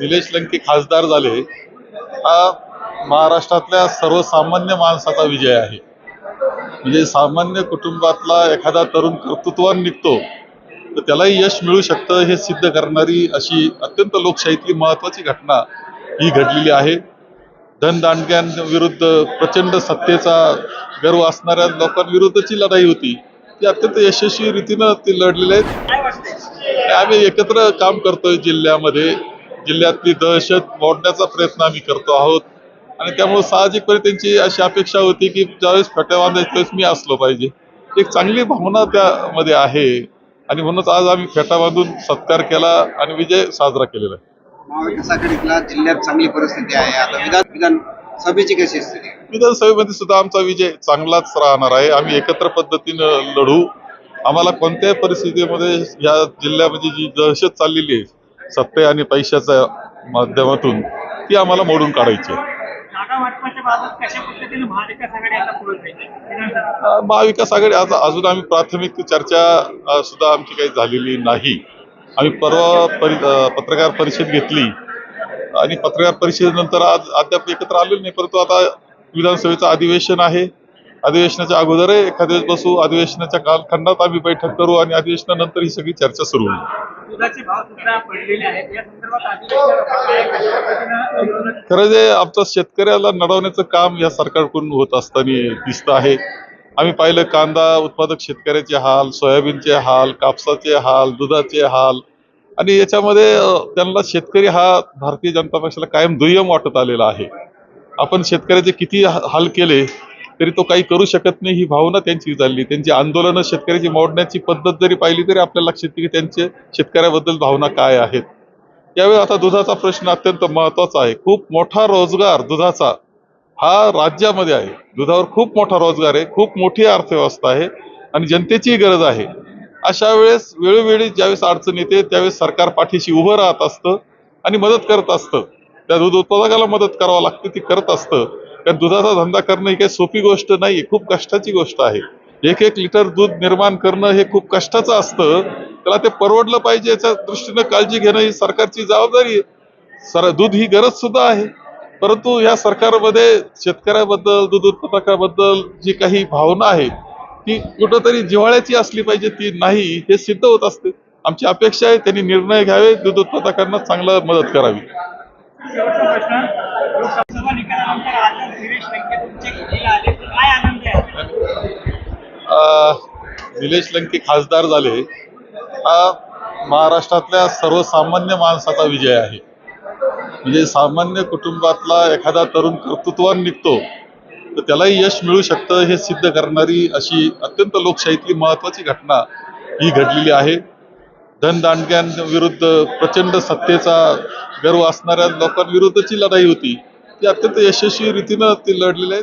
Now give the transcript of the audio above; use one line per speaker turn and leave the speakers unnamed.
निलेश लंके खासदार झाले हा महाराष्ट्रातल्या सर्वसामान्य माणसाचा विजय आहे. म्हणजे सामान्य कुटुंबातला एखादा तरुण कर्तृत्वान निघतो तर त्यालाही यश मिळू शकतं हे सिद्ध करणारी अशी अत्यंत लोकशाहीतली महत्वाची घटना ही घडलेली आहे. धनदांडग्यांविरुद्ध प्रचंड सत्तेचा गर्व असणाऱ्या लोकांविरुद्धची लढाई होती ती अत्यंत यशस्वी रीतीनं ती लढलेली आहेत आम्ही एकत्र काम करतोय जिल्ह्यामध्ये. जिल्ह्यातली दहशत मोडण्याचा प्रयत्न आम्ही करतो आहोत. आणि त्यामुळे साहजिकपणे त्यांची अशी अपेक्षा होती की ज्यावेळेस फेट्या बांधायच्या त्यावेळेस मी असलो पाहिजे. एक चांगली भावना त्यामध्ये आहे. आणि म्हणूनच आज आम्ही फेटा बांधून सत्कार केला आणि विजय साजरा केलेला आहे.
महाविकास आघाडीतला जिल्ह्यात चांगली परिस्थिती आहे. आता विधान विधान सभेची कशी स्थिती? आहे?
विधानसभेमध्ये सुद्धा आमचा विजय चांगलाच राहणार आहे. आम्ही एकत्र पद्धतीनं लढू. आम्हाला कोणत्याही परिस्थितीमध्ये या जिल्ह्यामध्ये जी दहशत चाललेली आहे सत्ते आणि पैशाच्या माध्यमातून ती आम्हाला मोडून काढायची आहे.
महाविकास आघाडी
आज अजून आम्ही प्राथमिक चर्चा सुद्धा आमची काही झालेली नाही. आम्ही परवा परि पत्रकार परिषद घेतली. आणि पत्रकार परिषदेनंतर आज अद्याप एकत्र आलेलो नाही परंतु आता विधानसभेचं अधिवेशन आहे. अधिवेशनाच्या अगोदर एखाद्या बसू अधिवेशनाच्या कालखंडात आम्ही बैठक करू आणि अधिवेशनानंतर ही सगळी चर्चा सुरू होईल. खरं जे आमचं शेतकऱ्याला नडवण्याचं काम या सरकारकडून होत असताना दिसतं आहे. आम्ही पाहिलं कांदा उत्पादक शेतकऱ्याचे हाल सोयाबीनचे हाल कापसाचे हाल दुधाचे हाल आणि याच्यामध्ये त्यांना शेतकरी हा भारतीय जनता पक्षाला कायम दुय्यम वाटत आलेला आहे. आपण शेतकऱ्याचे किती हाल केले तरी तो काही करू शकत नाही ही भावना त्यांची झाली. त्यांची आंदोलनं शेतकऱ्याची मोडण्याची पद्धत जरी पाहिली तरी आपल्या लक्षात येते की त्यांचे शेतकऱ्याबद्दल भावना काय आहेत. यावेळी आता दुधाचा प्रश्न अत्यंत महत्त्वाचा आहे. खूप मोठा रोजगार दुधाचा हा राज्यामध्ये आहे. दुधावर खूप मोठा रोजगार आहे खूप मोठी अर्थव्यवस्था आहे आणि जनतेचीही गरज आहे. अशा वेळेस वेळोवेळी ज्यावेळेस अडचण येते त्यावेळेस सरकार पाठीशी उभं राहत असतं आणि मदत करत असतं. त्या दूध उत्पादकाला मदत करावं लागते ती करत असतं. कारण दुधाचा धंदा करणं ही काही सोपी गोष्ट नाही खूप कष्टाची गोष्ट आहे. एक एक लिटर दूध निर्माण करणं हे खूप कष्टाचं असतं. त्याला ते परवडलं पाहिजे याच्या दृष्टीनं काळजी घेणं ही सरकारची जबाबदारी आहे. सर दूध ही गरज सुद्धा आहे. परंतु या सरकारमध्ये शेतकऱ्याबद्दल दूध उत्पादकाबद्दल जी काही भावना आहे ती कुठंतरी जिव्हाळ्याची असली पाहिजे ती नाही हे सिद्ध होत असते. आमची अपेक्षा आहे त्यांनी निर्णय घ्यावे दूध उत्पादकांना चांगला मदत करावी.
शेवटचा प्रश्न. लोकसभा निकालानंतर आज निलेश लंके तुमच्या घरी आले. काय आनंद आहे?
निलेश लंके खासदार झाले. हा महाराष्ट्रातल्या सर्वसामान्य माणसाचा विजय आहे. म्हणजे सामान्य कुटुंबातला एखादा तरुण कर्तृत्वान निघतो तर त्यालाही यश मिळू शकतं हे सिद्ध करणारी अशी अत्यंत लोकशाहीतली महत्वाची घटना ही घडलेली आहे. धनदांडग्यांविरुद्ध प्रचंड सत्तेचा गर्व असणाऱ्या लोकांविरुद्धची लढाई होती. ती अत्यंत यशस्वी रीतीनं ती लढलेली आहे.